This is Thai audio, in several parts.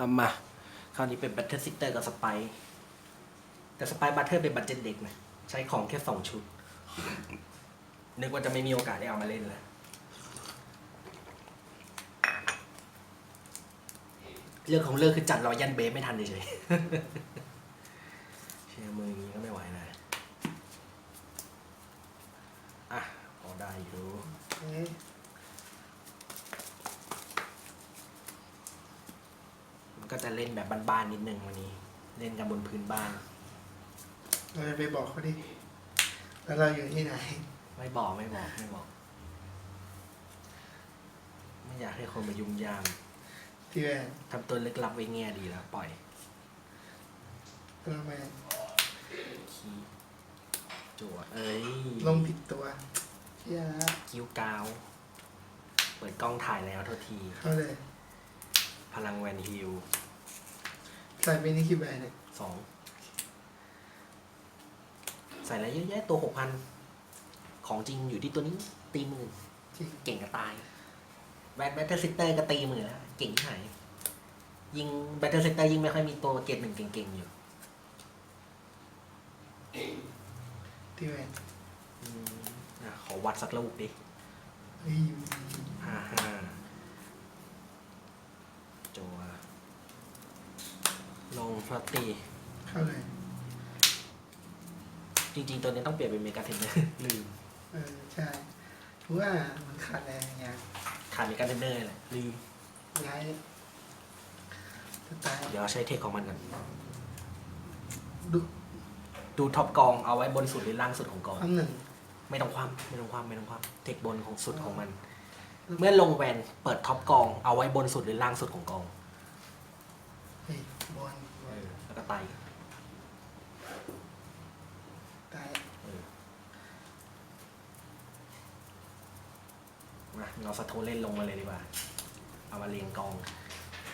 เอามา คราวนี้เป็นบัตเทอร์ซิสเตอร์กับสไปร์แต่สไปร์บัตเทอร์เป็นบัตเจ็ตเด็กนะใช้ของแค่สองชุด นึกว่าจะไม่มีโอกาสได้เอามาเล่นเลยเรื่องของเรื่องคือจัดรอยันเบฟไม่ทันเฉยเชื่อมืออย่างนี้ก็ไม่ไหวนะอะพอได้อยู่ เอ๊ะ มัน ก็จะเล่นแบบบ้านๆนิดนึงวันนี้ เล่นกันบนพื้นบ้าน เราจะไปบอกเขาดิแล้วเราอยู่ที่ไหน ไม่บอกไม่บอกไม่บอก ไม่อยากให้คนมายุ่งยามที่แวนทำตัวลึกลับไว้แง่ดีแล้วปล่อยเราไปขี้จั่วเอ้ยลงผิดตัวเชี่ยละ กิ้วกาว เปิดกล้องถ่ายแล้วโทษที เข้าเลย พลังแวนฮิลใส่ไปนี่คิดแวนเนี่ยสองใส่อะไรเยอะแยะตัวหกพันของจริงอยู่ที่ตัวนี้ตีหมื่นจริงเก่งกระตายแบทแบทเทอร์ซิสเตอร์ก็ตีหมื่นแล้วเก่งที่ไหนยิงแบทเทอร์ซิสเตอร์ยิงไม่ค่อยมีตัวเกรดหนึ่งเก่งๆอยู่ที่แวนอืมอะขอวัดสักลูกดิเฮ้ย ห้าห้าจัว ลงพลอตตีเข้าเลยจริงๆ ตัวนี้ต้องเปลี่ยนเป็นเมกาเทนเนอร์ ลืม เออใช่เพราะว่ามันขาดแรงอย่างขาดเมกาเทนเนอร์แหละลืมย้ายจะตายเดี๋ยวใช้เทคของมันก่อนดูดูท็อปกองเอาไว้บนสุดหรือล่างสุดของกอง ความหนึ่งไม่ต้องความไม่ต้องความไม่ต้องความเทคบนของสุดของมัน เมื่อลงแวนเปิดท็อปกองเอาไว้บนสุดหรือล่างสุดของกอง เฮ้ยบอลบอลแล้วก็ ไตตายเออมาเราสะโทนเล่นลงมาเลยดีกว่า เอามาเรียงกอง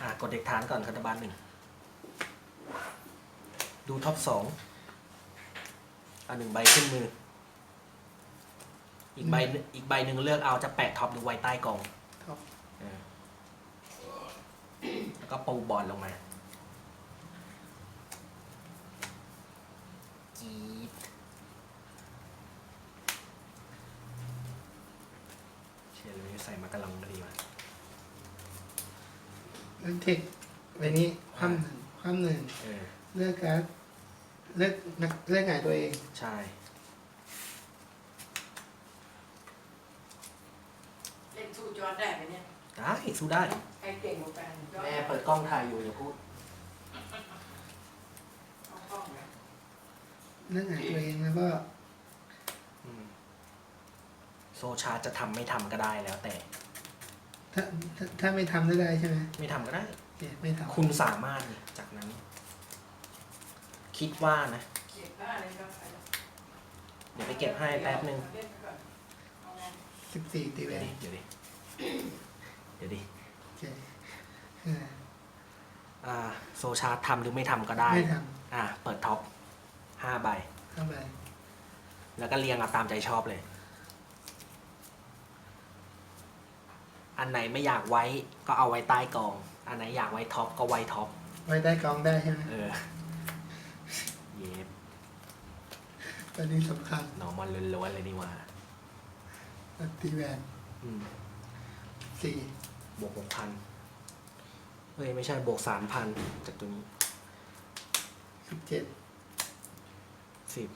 อะกดเด็กฐานก่อนคัตบาลหนึ่ง ดูท็อปสองเอาหนึ่งใบขึ้นมือ อีกใบหนึ่งอีกใบหนึ่งเลือกเอาจะแปะท็อปหรือไว้ใต้กองท็อป เออแล้วก็ปูบอลลงมา จีดเชียร์เลย ใส่มากระลังก็ดีว่ะแล้วเทคไปนี้ความหนึ่งความหนึ่งเออเลือกการดเลือกนักเลือกไงตัวเอง ใช่เล่นสู้จอร์ดได้ไหมเนี่ยได้สู้ได้ ใครเก่งกว่ากันจอร์ดแม่เปิดกล้องถ่ายอยู่อย่าพูดเอากล้องนะเลือกไงตัวเองแล้วก็อืม โซชาร์จจะทำไม่ทำก็ได้แล้วแต่ ถ้าถ้าถ้าไม่ทำได้ได้ใช่ไหมไม่ทำก็ได้โอเคไม่ทำคุณสามารถนี่จากนั้น คิดว่านะ เก็บได้เลยครับเดี๋ยวไปเก็บให้แป๊บนึงเล่นไปก่อนเอาไงสิบสี่ตีแวเดี๋ยวนดิเดี๋ยวดิเดี๋ยวดิโอเคเอออ่าโซชาร์จทำหรือไม่ทำก็ได้ ไม่ทอ่า เปิดท็อปห้าใบำเข้าไปแล้วก็เรียงเอาตามใจชอบเลย อันไหนไม่อยากไว้ก็เอาไว้ใต้กอง อันไหนอยากไว้ท็อปก็ไว้ท็อป ไว้ได้กองได้ใช่ไหมเออ เย็บตอนนี้สำคัญหนอมันล้วนๆเลยนี่หว่าตีแวนอืมสี่บวกหกพันเอ้ยไม่ใช่บวกสามพันจากตัวนี้สิบเจ็ดสิบ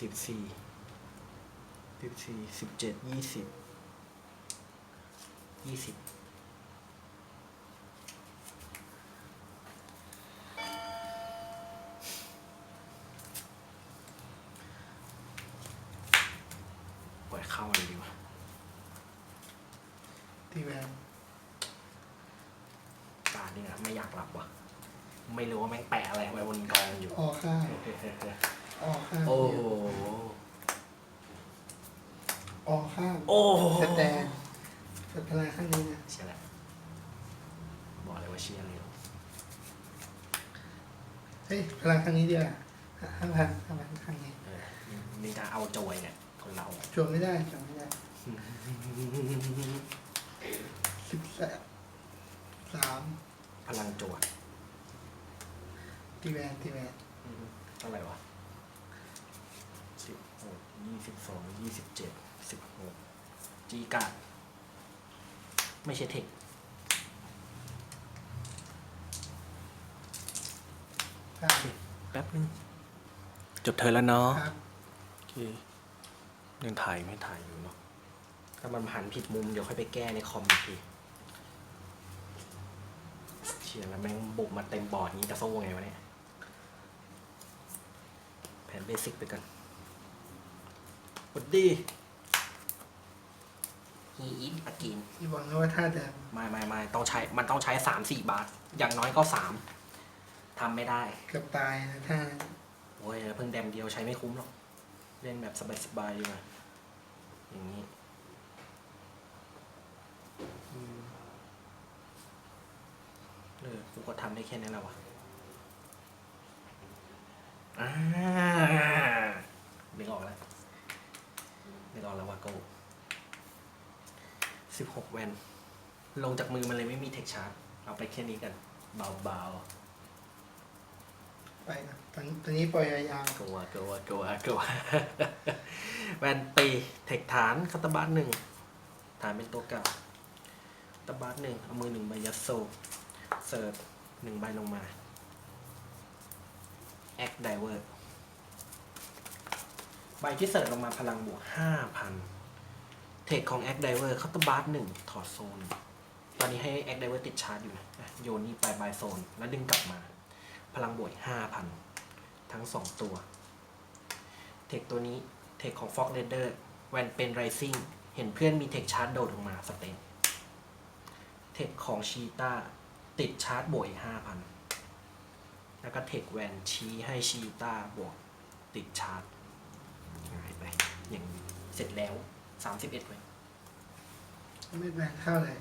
สิบสี่สิบสี่สิบเจ็ดยี่สิบ ยี่สิบปล่อยเข้าเลยดีกว่าตีแวนการนี่นะไม่อยากหลับว่ะ ไม่รู้ว่าแม่งแปะอะไรไว้บนกองอยู่ ออกข้างออกข้างโอ้โห ออกข้างโอ้โห สแตน สแตนข้างนี้นะเชียร์แหละบอกเลยว่าเชียร์เลยเฮ้ยพลังข้างนี้ดีกว่าห้าพันห้าพันข้างนี้เออนี่จะเอาโจยเนี่ยคนเราจวไม่ได้จวไม่ได้สิบสามสามพลังโจวตีแวนตีแวนอืมเท่าไหร่วะสิบหกยี่สิบสองยี่สิบเจ็ดสิบหกจีการ์ด ไม่ใช่เทคครับแป๊บนึงจบเธอแล้วเนาะครับโอเคยังถ่ายไม่ถ่ายอยู่เนาะถ้ามันหันผิดมุมเดี๋ยวค่อยไปแก้ในคอมอีกทีเชียร์แล้วแม่งบุกมาเต็มบอร์ดนี้จะสู้ไงวะเนี่ยแผนเบสิกไปกันสวัสดี ฮีอินอากินที่หวังว่าท่าเดิมไม่ไม่ไม่ต้องใช้มันต้องใช้สามสี่บาท อย่างน้อยก็สามทำไม่ได้ เกือบตายนะท่าโอ้ยเพิ่งแดมเดียวใช้ไม่คุ้มหรอก เล่นแบบสบายๆดีกว่าอย่างนี้อืมเออกูก็ทำได้แค่นั้นแหละวะอ่า สิบหกแวน ลงจากมือมันเลยไม่มีเทคชาร์จเอาไปแค่นี้กัน เบาๆไปนะตอนนี้ปล่อยยาวกลัวกลัวกลัวกลัวแวนตีเทคฐานคาตาบาสหนึ่งฐานเป็นตัวเก่าคาตาบาสหนึ่งเอามือหนึ่งใบยัดโซเสิร์ฟหนึ่งใบลงมาแอคไดเวอร์ใบที่เสิร์ฟลงมาพลังบวกห้าพัน เทคของแอคไดเวอร์คาตาบัสหนึ่งถอดโซน ตอนนี้ให้แอคไดเวอร์ติดชาร์จอยู่นะโยนนี่ไปบายโซน แล้วดึงกลับมา พลังบวกห้าพันทั้งสองตัว เทคตัวนี้ เทคของ Fox Raider แวนเป็น Rising เห็นเพื่อนมีเทคชาร์จโดดลงมาสเตนเทคของชีตาติดชาร์จบวกอีกห้าพันแล้วก็เทคแวนชี้ให้ชีตาบวกติดชาร์จง่ายไปอย่างเสร็จแล้ว 31เว้ยๆไม่แวนเท่าเลย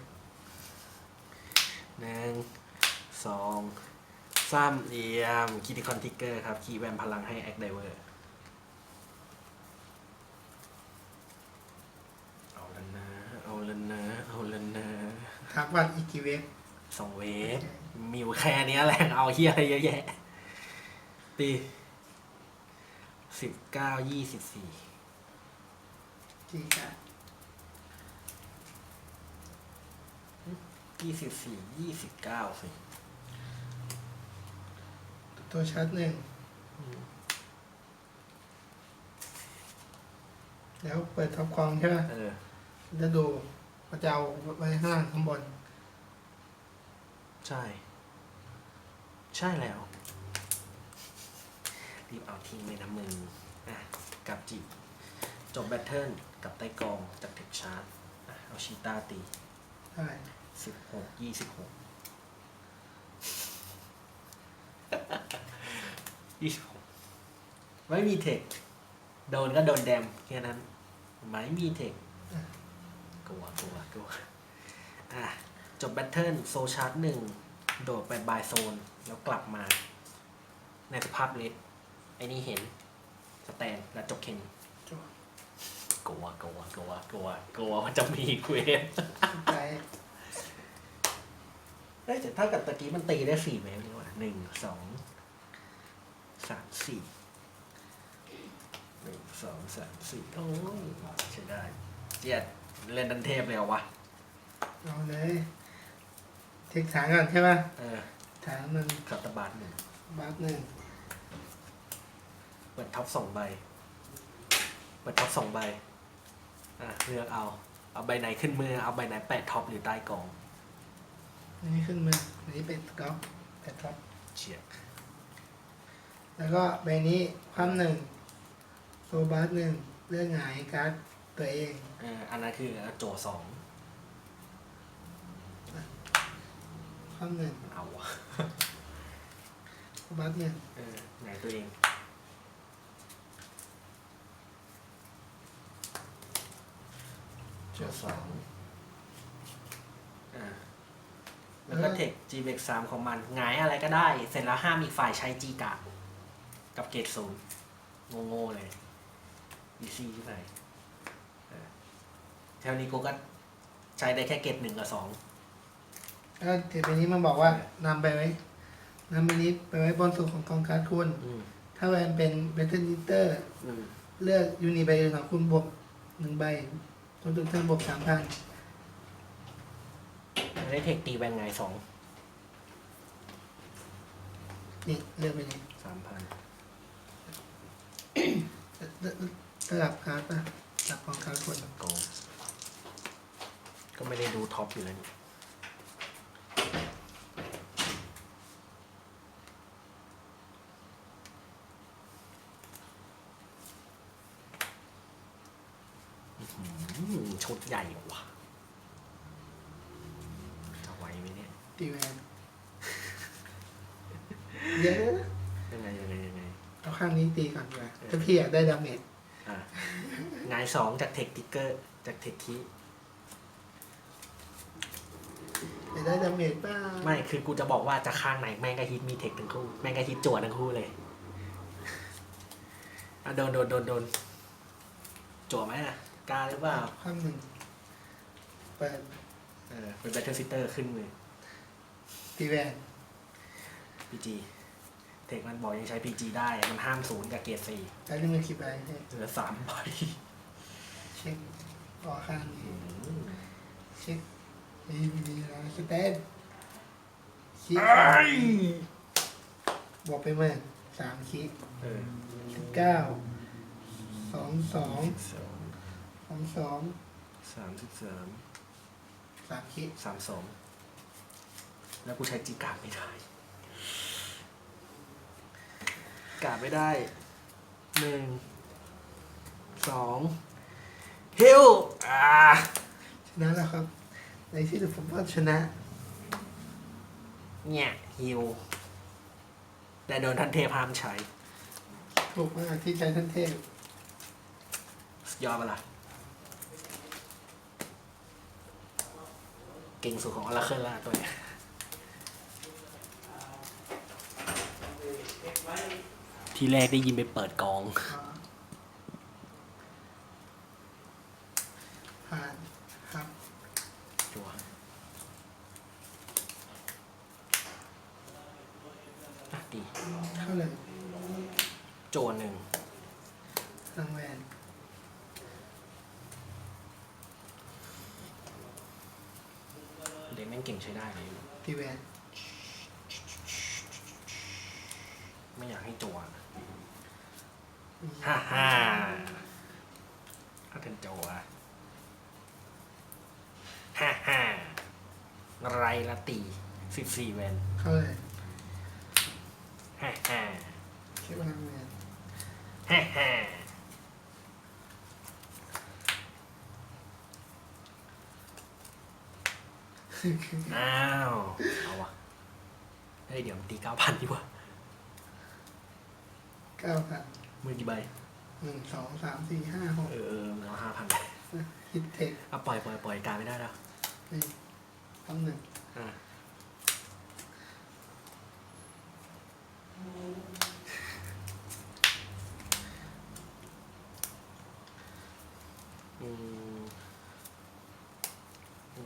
หนึ่งสองสามเอียมคิติคอนทิกเกอร์ครับคีย์แวนพลังให้แอคไดเวอร์เอาละนะ เอาละนะ เอาละนะทักวันอีกกี่เวฟสองเวฟมีอยู่แค่เนี้ยแหละ เอาเฮียอะไรเยอะแยะตีสิบเก้ายี่สิบสี่ กี่กะยี่สิบสี่ยี่สิบเก้าสิตัวชัดหนึ่ง แล้วเปิดท็อปคองใช่ไหมเออจะดูก็จะเอาไว้ข้างล่างข้างบน ใช่ ใช่แล้ว รีบเอาทิ้งเลยนะมึง อะกับจีจบแบทเทิล กับไต้กองจากเทคชาร์จอะเอาชีตาตีเท่าไหร่สิบหกยี่สิบหกยี่สิบหกไม่มีเทค โดนก็โดนแดมแค่นั้น ไม่มีเทคกลัวกลัวกลัวอะ จบแบทเทิลโซชาร์จหนึ่งโดดไปบายโซน แล้วกลับมา ในสภาพเล็กไอ้นี่เห็น สแตนแล้วจบเคนจบ กลัวกลัวกลัวกลัวกลัวมันจะมีเควสไปเอ้ยแต่ถ้ากับตะกี้มันตีได้สี่เวฟนี่หว่าหนึ่งสองสามสี่หนึ่งสองสามสี่โอ้ยใช้ได้เจียดเล่นดันเทพเลยเหรอวะเอาเลยเทคฐานก่อนใช่ป่ะเออฐานมันคาตาบาทหนึ่งบาสหนึ่งเปิดท็อปสองใบ เปิดท็อปสองใบ อะเลือกเอา เอาใบไหนขึ้นมือ เอาใบไหนแปะท็อปหรือใต้กอง อันนี้ขึ้นมืออันนี้เป็นกอล์ฟเป็นท็อปเฉียดแล้วก็ใบนี้ความหนึ่งโซบาสหนึ่งเลือกหงายการ์ดตัวเองเอออันนั้นคือโจสองความหนึ่งเอาวะโซบาสหนึ่งเออไหนตัวเอง โจสองอ่าแล้วก็เทค G เบกสามของมันหงายอะไรก็ได้ เสร็จแล้วห้ามอีกฝ่ายใช้ G กาดกับเกตศูนย์โง่ๆเลย อีซี่ที่ไหนเออแถวนี้กูก็ใช้ได้แค่เกตหนึ่งกับสองแล้วเดี๋ยวใบนี้มันบอกว่านำไปไว้นำมันนี้ไปไว้บนสุดของกองการ์ดคุณ อืมถ้าแวนเป็นเบทเทิลนิเตอร์ อืม เลือกยูนิใบอื่นของคุณบวกหนึ่งใบ คนทุกท่านบวกสามพันไม่ได้เทคตีแวนไงสองนี่เลือกไปนี่สามพันสลับการ์ดป่ะสลับกองการ์ดคุณโกงก็ไม่ได้ดูท็อปอยู่แล้วนี่อื้อหือ ชุดใหญ่ว่ะจะไหวไหมเนี่ยตีแวนเยอะนะยังไงยังไงยังไง เอาข้างนี้ตีก่อนดีกว่าถ้าพี่อยากได้ดาเมจอะงายสองจากเทคติ๊กเกอร์จากเทคคีอยากได้ดาเมจป่ะไม่คือกูจะบอกว่าจะข้างไหนแม่งก็ฮิตมีเทคทั้งคู่ แม่งก็ฮิตจวดทั้งคู่เลยอะโดนโดนโดนโดนจวดไหมอะ กล้าหรือเปล่า ข้างหนึ่งเปิดเออเป็นแบทเทิลซิสเตอร์ขึ้นมือตีแวนพีจีเทคมันบอกยังใช้ PG ได้ มันห้ามศูนย์กับเกียร์สี่แล้วนี่มันคิดไปให้เหลือสามใบเช็คออกข้างนี้อืมเช็คมีมีอะไรสเตนคีบวกไปเมื่อสามคีเออเก้าสองสองสอง สองสองสามสิบสามสามคีสามสองแล้วกูใช้จีการ์ดไม่ได้ การ์ดไม่ได้หนึ่งสองฮิวอ่าชนะแล้วครับ ในที่สุดผมก็ชนะ เนี่ยฮิวแต่โดนท่านเทพห้ามใช้ถูกมากที่ใช้ท่านเทพสุดยอดปะล่ะ ก่งสุดของอลาเคิลล่าตัวเนี้ยที่แรกได้ยินไปเปิดกอง ผ่านครับ จัวอะดี เข้าเลย โจนหนึ่ง รางแวน เด็กแม่งเก่งใช้ได้เลย ตีแวนไม่อยากให้จัวฮ่าฮ่าถ้าเป็นจัวฮ่าฮ่าไรละตีสิบสี่เวนเข้าเลยฮ่าฮ่าเช็คว่ารางแวนฮ่าฮ่า อ้าวเอาวะเฮ้ยเดี๋ยวมันตีเก้าพันดีกว่าเก้าพันมือกี่ใบหนึ่งสองสามสี่ห้าหกเออเออมึงเอาห้าพันฮิตเทคเอาปล่อยปล่อยปล่อยการไม่ได้แล้วนี่ทั้งหนึ่งอ่าอืม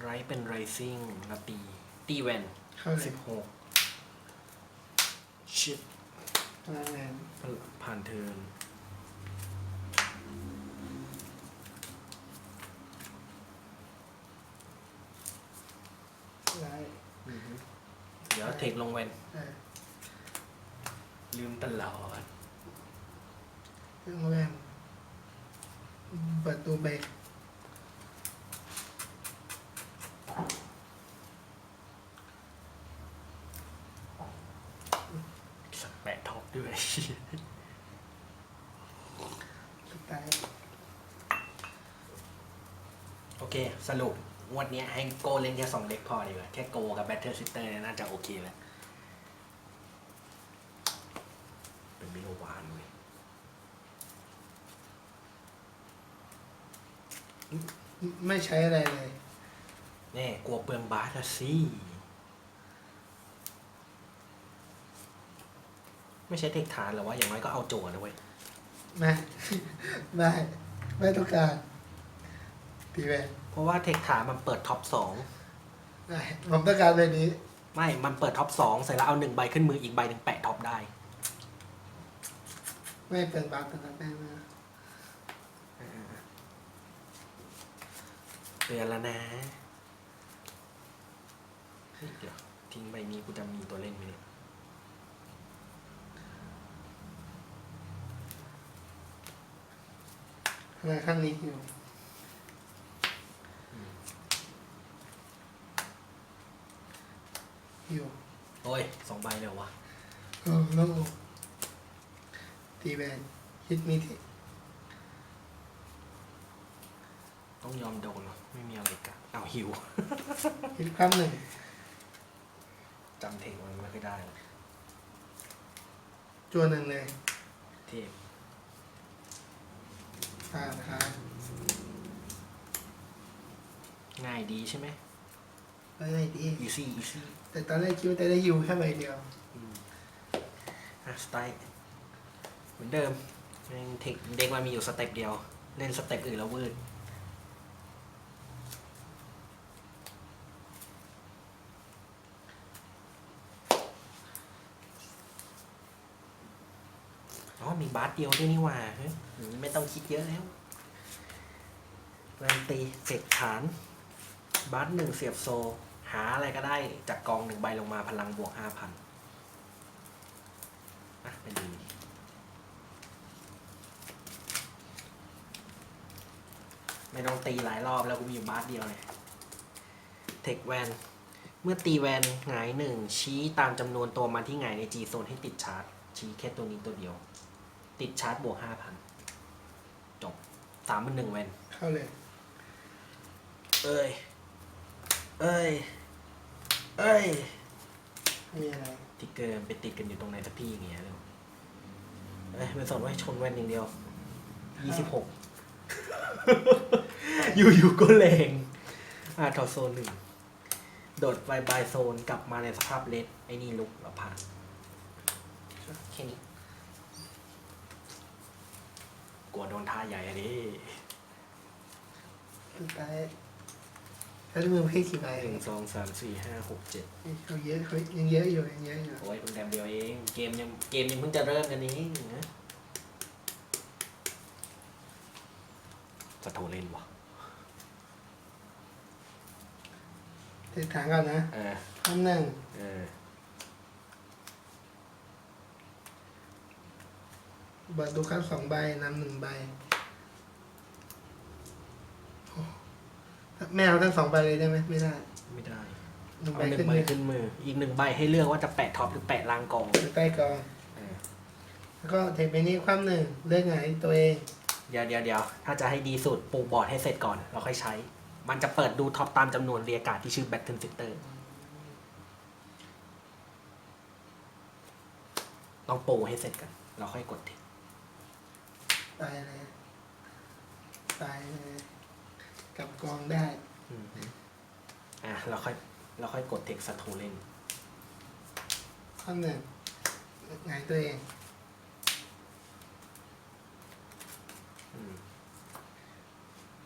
ไร เป็นไรซิ่งละตี ตีแวนเข้าเลสิยบหกชิปรางแวนผ่านเทิร์นไลท์เดี๋ยวเทคลงแวนเออลืมตลอดรางแวนเปิดตัวเบรก สักแปะ ท็อปด้วยสไตล์โอเค สรุปงวดเนี้ยให้โกเล่นแค่สองเด็กพอดีกว่า แค่โกกับแบทเทิลซิสเตอร์น่าจะโอเคแล้ว เป็นมิโลวานเว้ยไม่ใช้อะไรเลย แน่กลัวเปลืองบาสละสิ ไม่ใช่เทคฐานหรอว่าอย่างน้อยก็เอาโจทย์นะเว้ยไม่ไม่ไม่ต้องการตีแวนเพราะว่าเทคฐานมันเปิดท็อปสองได้ผมต้องการแบบนี้ ไม่ มันเปิดท็อปสองเสร็จแล้วเอาหนึ่งใบขึ้นมืออีกใบหนึ่งแปะท็อปได้ ไม่เปิดบัฟกันนะแป้งนะเตือนแล้วนะเฮ้ยเดี๋ยวทิ้งใบนี้กูจะมีตัวเล่นไหมเนี่ย อะไรข้างนี้อยู่อยู่โอ้ยสองใบเลยวะเออโล่งตีแบนฮิตมีที่ต้องยอมโดนเหรอไม่มีอะไรกันเอาวหิว ฮิตความหนึ่งจำเทคมันไม่ค่อยได้หรอกจวนหนึ่งเลย เทพ ผ่านครับง่ายดีใช่ไหมไม่ได้ดี easy easy แต่ตอนแรกคิดว่าจะได้อยู่แค่ใบเดียว อะสไตล์เหมือนเดิมแม่งเทคเด็กมันมีอยู่สเต็ปเดียว เล่นสเต็ปอื่นแล้ววืด บาสเดียวด้วยนี่หว่าไม่ต้องคิดเยอะแล้วแวนตีเสกฐาน บาสหนึ่งเสียบโซ หาอะไรก็ได้จากกองหนึ่งใบลงมาพลังบวกห้าพันอะไปดูไม่ต้องตีหลายรอบแล้วกูมีอยู่บาสเดียวเลยเทคแวน เมื่อตีแวนหงายหนึ่งชี้ตามจำนวนตัวมันที่หงายใน G โซนให้ติดชาร์จ ชี้แค่ตัวนี้ตัวเดียว ติดชาร์จบวกห้าพันจบสามเป็นหนึ่งแวนเข้าเลย เอ้ย เอ้ย เอ้ยไม่มีอะไรทิกเกอร์ไปติดกันอยู่ตรงไหนสักที่อย่างเงี้ยเลยเอ้ยเป็นสอนไว้ชนแว่นอย่างเดียวยี่สิบหกอยู่ๆก็แรงอ่าถอดโซนหนึ่ง โดดไปบายโซนกลับมาในสภาพเลดไอ้นี่ลุกแล้วผ่านแค่นี้ กลัวโดนท่าใหญ่อะดิสุดท้ายถ้ามือพี่กี่ใบหนึ่งสองสามสี่ห้าหกเจ็ดเขาเยอะเขายังเยอะอยู่ยังเยอะอยู่โอ้ยเพิ่งแต้มเดียวเองเกมยังเกมยังเพิ่งจะเริ่มกันนี้นะจะโทรเล่นวะเด็ดฐานก่อนนะเออความหนึ่งเออ เบิร์ดดูครับสองใบนำหนึ่งใบโอ้ไม่เอาทั้งสองใบเลยได้ไหมไม่ได้ไม่ได้หนึ่งเอาใบหนึ่ขึ้งนใบมือขึ้นมือ อีกหนึ่งใบให้เลือกว่าจะแปะท็อปหรือแปะล่างกองอยู่ใต้กองเออแล้วก็เทคไปนี้ความหนึ่งเลือกไงายตัวเอง เดี๋ยวเดี๋ยวเดี๋ยวถ้าจะให้ดีสุดปลูกบอร์ดให้เสร็จก่อนเราค่อยใช้ มันจะเปิดดูท็อปตามจำนวนเรียกการ์ดที่ชื่อ Battle Center ต้องปูให้เสร็จกัน เราค่อยกดทิ ตายเลยตายเลยกลับกองได้อืมอะเราค่อยเราค่อยกดเทคสัตว์เล่นความหนึ่งไงายตัวเองอืม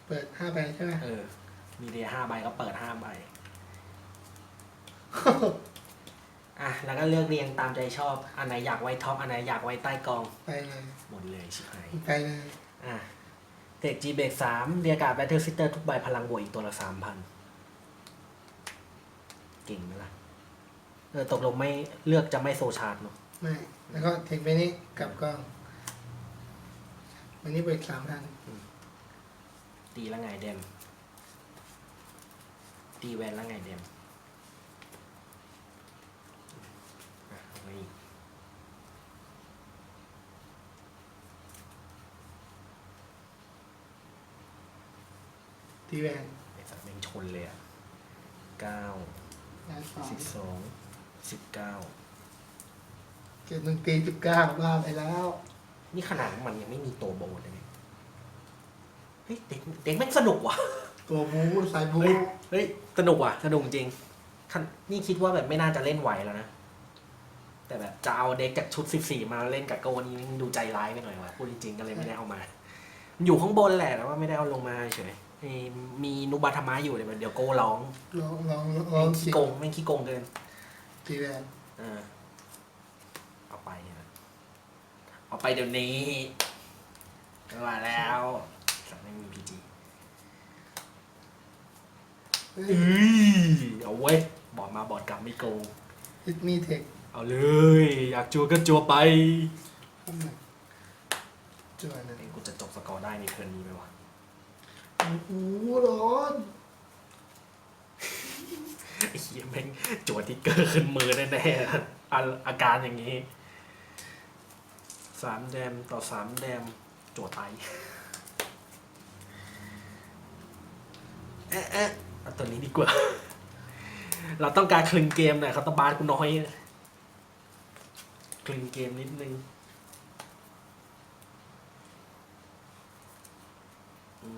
เปิดห้าใบใช่ไหม เออ มีเรียห้าใบก็เปิดห้าใบอะ แล้วก็เลือกเรียงตามใจชอบ อันไหนอยากไว้ท็อป อันไหนอยากไว้ใต้กอง ไปเลยหมดเลยชิบหาย ไปเลยอะเทคจีเบกสามเรียกการ์ดแบทเทิลซิสเตอร์ทุกใบพลังบวกอีกตัวละสามพัน เก่งไหมล่ะ เออตกลงไม่เลือกจะไม่โซชาร์ดเนาะไม่แล้วก็เทคไปนี้กลับกอง วันนี้เบิกสามพันตีแล้วไงเดม ตีแวนแล้วไงเดม อะเอาไว้อีกตีแวนไอ้สัตว์แม่งชนเลยอะเก้างานสองสิบสองสิบเก้าเจ็ดหนึ่งตีสิบเก้าบ้าไปแล้ว นี่ขนาดมันยังไม่มีตัวโบนเลยเนี่ยเฮ้ยเด็กเด็กแม่งสนุกว่ะ ตัวบูสายบูเฮ้ยเฮ้ยสนุกว่ะสนุกจริงคันนี่คิดว่าแบบไม่น่าจะเล่นไหวแล้วนะ แต่แบบจะเอาเด็กจากชุด 14 มาเล่นกับโกนี่มันดูใจร้ายไปหน่อยว่ะพูดจริงๆก็เลยไม่ได้เอามามันอยู่ข้างบนแหละแต่ว่าไม่ได้เอาลงมาเฉยมีมีนุบาธรรมะอยู่เดี๋ยวเดี๋ยวโกร้องลองลองลแม่องงขี้สิโกงแม่งขี้โกงเกินตีแวนเออเอาไปนะเอาไปเดี๋ยวนี้มาแล้วสัตว์ไม่มีพีจีเฮ้ยเอ้ยเอาเว้ยบอดมาบอดกลับไม่โกงฮิตมีเทค เอาเลย อยากจัวก็จัวไปข้างหนึ่งจวนหนึ่งเอ้ยกูจะจบสกอร์ได้ในเทิร์นนี้ไหมวะโอ้โหร้อนไอ้เหี้ยแม่งจัวทิกเกอร์ขึ้นมือแน่ๆอาอาการอย่างนี้สามแดมต่อสามแดมจัวไตเอ๊ะเอ๊ะเอาตัวนี้ดีกว่า เราต้องการคลึงเกมหน่อยครับตบาสกูน้อย คลึงเกมนิดนึงอื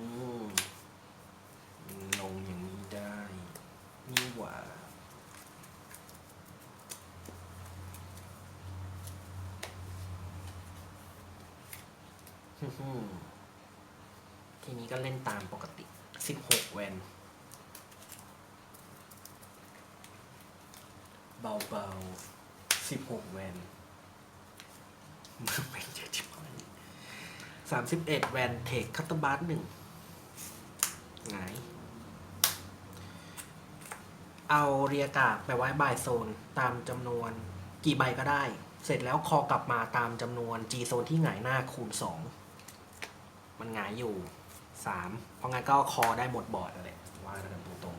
มลงอย่างนี้ได้นี่หว่าฮึ่มๆทีนี้ก็เล่นตามปกติ 16 แวน เบาๆ 16 แวน มันเป็นเยอะที่ไหน31แวนเทคคัตเตอร์บาร์หนึ่งไงายเอาเรียกาไปไว้บายโซนตามจำนวนกี่ใบก็ได้ เสร็จแล้วคอกลับมาตามจำนวน G โซนที่หงายหน้าคูณ 2 มันหงายอยู่ 3 เพราะงั้นก็คอได้หมดบอร์ดอะไรว่ากันตรง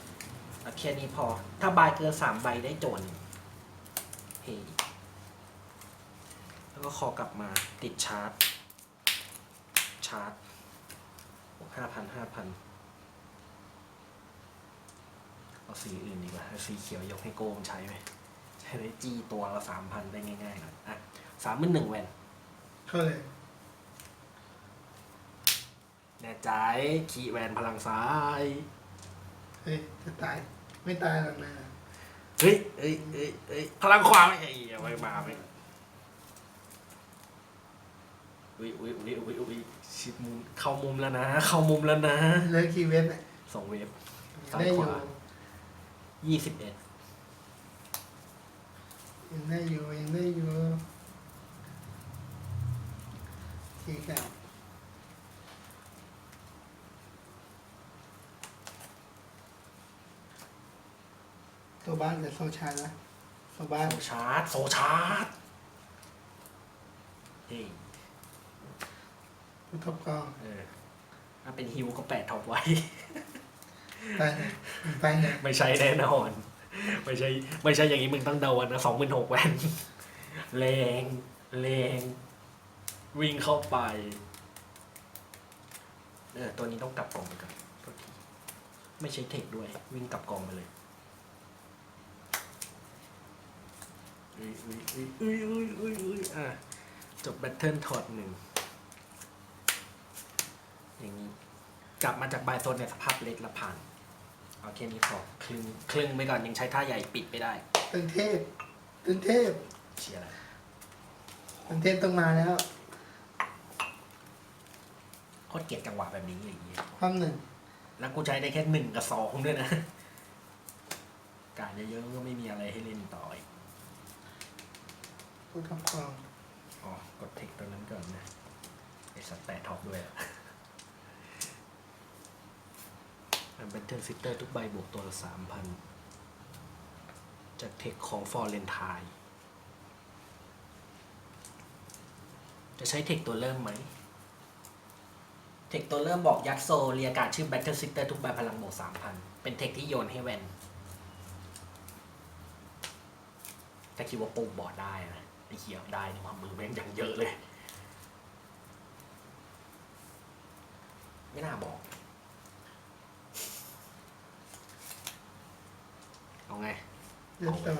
ๆเอาแค่นี้พอ ถ้าบายเกิน3ใบได้โจนเฮ้ แล้วก็คอกลับมาติดชาร์จ ชาร์จห้าพันห้าพันเอาสีอื่นดีกว่าเอาสีเขียวยกให้โกงใช้ไหมใช้ได้จี้ตัวละสามพันได้ง่ายๆหน่อยอะสามหมื่นหนึ่งแวนเข้าเลยแน่ใจขี่แวนพลังซ้าย เฮ้ยจะตาย ไม่ตายหรอกนะ เฮ้ยเอ้ยเอ้ยเอ้ยพลังขวาไม่ไอ้เหี้ยไม่มาไม่ อุ้ยอุ้ยอุ้ยอุ้ยอุ้ยชิดมุมเข้ามุมแล้วนะ เข้ามุมแล้วนะเหลือกี่เว็บเนี่ยสองเวฟซ้ายได้อขยู่วายี่สิบเอ็ดยังได้อยู่ยังได้อยู่ทีเก่าตัวบ้านเดี๋ยวโซชาร์จนะตัวบ้านโซชาร์จโซชาร์จเฮ้ย ผู้ทบกองเออถ้าเป็นฮิวก็แปดท็อปไว้ ไปเลยไปเลยไม่ใช่แน่นอน ไม่ใช่ ไม่ใช่อย่างนี้มึงต้องเดาวันนะสองหมื่นหกแวนแรงแรงวิ่งเข้าไป เออ ตัวนี้ต้องกลับกองไปก่อนโทษทีไม่ใช่เทคด้วย วิ่งกลับกองไปเลยอุ้ยอุ้ยอุ้ยอุ้ยอุ้ยอุ้ยอุ้ยอะจบแบทเทิลถอดหนึ่ง อย่างนี้ กลับมาจากบายโซนในสภาพเล็กและผ่านเอาแค่นี้พอคลึงคลึงไปก่อนยังใช้ท่าใหญ่ปิดไม่ได้ตึงเทพตึงเทพเชียร์อะไรตึงเทพต้องมาแล้วโคตรเกลียดจังหวะแบบนี้อย่างเงี้ยความหนึ่งแล้วกูใช้ได้แค่หนึ่งกับสองด้วยนะ การเยอะๆก็ไม่มีอะไรให้เล่นต่ออีกผู้ทบกองอ๋อกดเทคตัวนั้นก่อนนะไอสัตว์แปดท็อปด้วยอะ มันเป็นเทนซิสเตอร์ทุกใบบวกตัวละสามพันจากเทคของฟอร์เรนไทน์จะใช้เทคตัวเริ่มไหม เทคตัวเริ่มบอกยัดโซเรียกาชื่อ Battle Sister ทุกใบพลังบวกสามพันเป็นเทคที่โยนให้แวนถ้าคิดว่าปูบอร์ดได้นะไอ้เขียวได้นี่ความมือแม่งอย่างเยอะเลย ไม่น่าบอก เอา ไงเดี๋ยวต่อ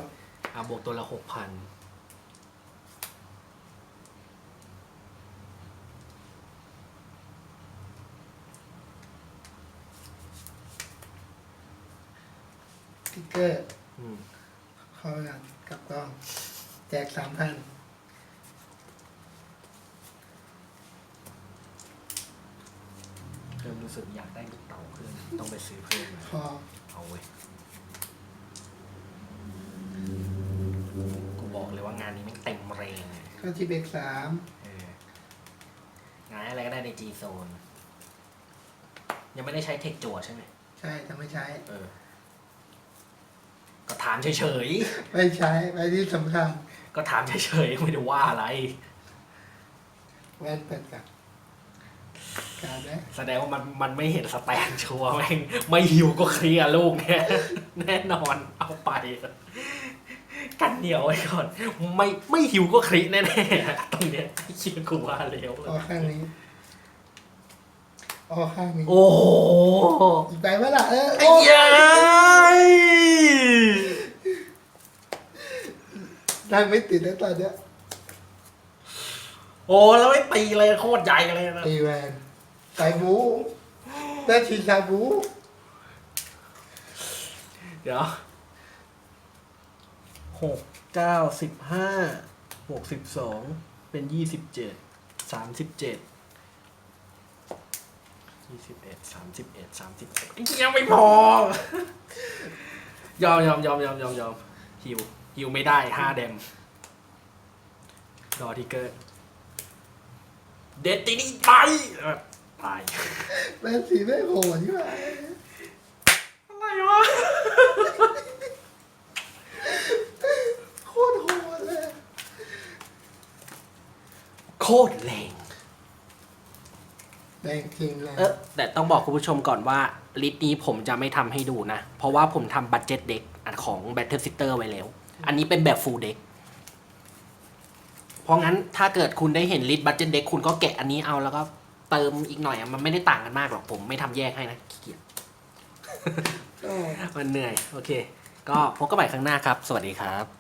อะบวกตัวละหกพันติ๊กเกอร์อืมเข้าไปกันกลับกล้อง แจกสามพันเริ่มรู้สึกอยากได้ลูกเต๋าเพิ่มต้องไปซื้อเพิ่มมาพอเอาเว้ย เข้าที่เบรกสามเอองานอะไรก็ได้ใน G Zone ยังไม่ได้ใช้เทคจั่วใช่ไหมใช่แต่ไม่ใช้ เออ ก็ถามเฉยไม่ใช้ไปที่สำคัญๆ ก็ถามเฉยๆ ไม่ได้ว่าอะไร แว่นเปิดกับการไหมแสดงว่ามันมันไม่เห็นสแตนชัวร์แม่งไม่หิวก็เคลียร์ลูกเนี่ยแน่นอนเอาไป กันเหนียวไว้ก่อน ไม่ไม่หิวก็คลิแน่ๆตรงเนี้ยไอ้เชียกูว่าเร็วออกข้างนี้ออกข้างนี้โอ้โหอีกใบเมื่อล่ะเออไอ้โอ้ยัยนั่งไม่ติดแล้วตอนเนี้ยโอ้แล้วไม่ตีเลยโคตรใหญ่เลยนะตีแวนใส่บูแม่ชีชาบู เดี๋ยว หกเก้าสิบห้าหกสิบสองเป็นยี่สิบเจ็ดสามสิบเจ็ดยี่สิบเอ็ดสามสิบเอ็ดสามสิบเอ็ดยังไม่พอ ยอมยอมยอมยอมยอมยอมฮิวฮิวไม่ได้ห้าเดมรอทิกเกอร์เดตตินี่ไปเอ่อตายแม่ชีไม่โหดที่ไหนอะไรวะ โคตรโหดเลย โค ตรแรงแดงจริงเลยเออแต่ต้องบอกคุณผู้ชมก่อนว่าลิสต์นี้ผมจะไม่ทำให้ดูนะ เพราะว่าผมทำบัตเจ็ตเด็กของ Battle Sister ไว้แล้ว อันนี้เป็นแบบฟูลเด็กเพราะงั้นถ้าเกิดคุณได้เห็นลิสต์บัตเจ็ตเด็กคุณก็แกะอันนี้เอาแล้วก็เติมอีกหน่อยอะมันไม่ได้ต่างกันมากหรอกผมไม่ทำแยกให้นะขี้เกียจก็มันเหนื่อย โอเค ก็พบกันใหม่ครั้งหน้าครับ สวัสดีครับ